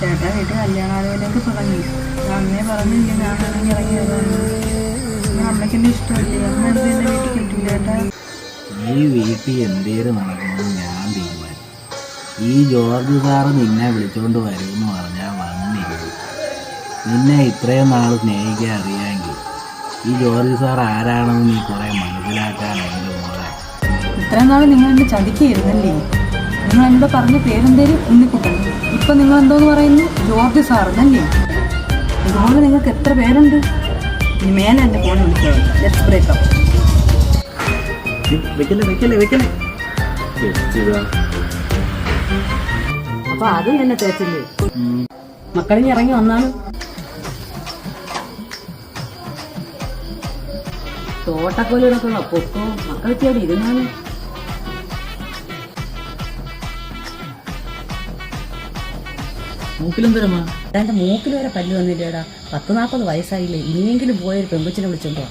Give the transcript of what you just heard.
ചേട്ടാ വീട്ടിൽ കല്യാണാലോചനയൊക്കെ തുടങ്ങി. അമ്മയെ പറഞ്ഞില്ല ഞാൻ ഇറങ്ങി ഇറങ്ങിയതാണ് അമ്മയ്ക്ക് എന്നെ ഇഷ്ടമല്ലേ? അമ്മ എന്ത് എന്നെ വീട്ടിൽ കിട്ടില്ല ചേട്ടാ? ഈ വീട്ടിൽ എന്തേലും നടക്കണമെന്ന് ഞാൻ തീരുമാനിച്ചു. ഈ ജോർജ് സാറ് നിന്നെ വിളിച്ചുകൊണ്ട് വരുമെന്ന് പറഞ്ഞാൽ വന്നിരുന്നു. നിന്നെ ഇത്രയും നാൾ സ്നേഹിക്കാൻ അറിയാമെങ്കിൽ ഈ ജോർജ് സാർ ആരാണെന്ന് നീ കുറേ മനസ്സിലാക്കാനുണ്ട് മോളെ. ഇത്രയും നാൾ നിങ്ങൾ എന്നെ ചതിക്കായിരുന്നല്ലേ? നിങ്ങൾ എന്നോട് പറഞ്ഞ പേരെന്തേലും ഉണ്ണിക്കുട്ടൻ. ഇപ്പൊ നിങ്ങൾ എന്തോന്ന് പറയുന്നു? ജോർജ് സാറെന്നല്ലേ ഇതുപോലെ നിങ്ങൾക്ക് എത്ര പേരുണ്ട്? ഇനി മേലെ എന്റെ ഫോൺ വിളിക്കാം. ലെറ്റ്സ് ബ്രേക്കപ്പ് വെക്കല്ലേ വെക്കല്ലേ വെക്കല്ലേ? അപ്പൊ അതും എന്നെ തേച്ചില്ലേ? മക്കളിനി ഇറങ്ങി വന്നാണ്. തോട്ടക്കോലൊക്കെ ഉള്ള പൊക്കോ? മക്കളൊക്കെ അവിടെ ഇരുന്നാണ് മൂക്കിലെന്തരമ്മാ എന്റെ മൂക്കിൽ വരെ പല്ല് വന്നില്ലേടാ. പത്ത് നാൽപ്പത് വയസ്സായില്ലേ. ഇനിയെങ്കിലും പോയൊരു പെമ്പച്ചിനെ വിളിച്ചോണ്ടോ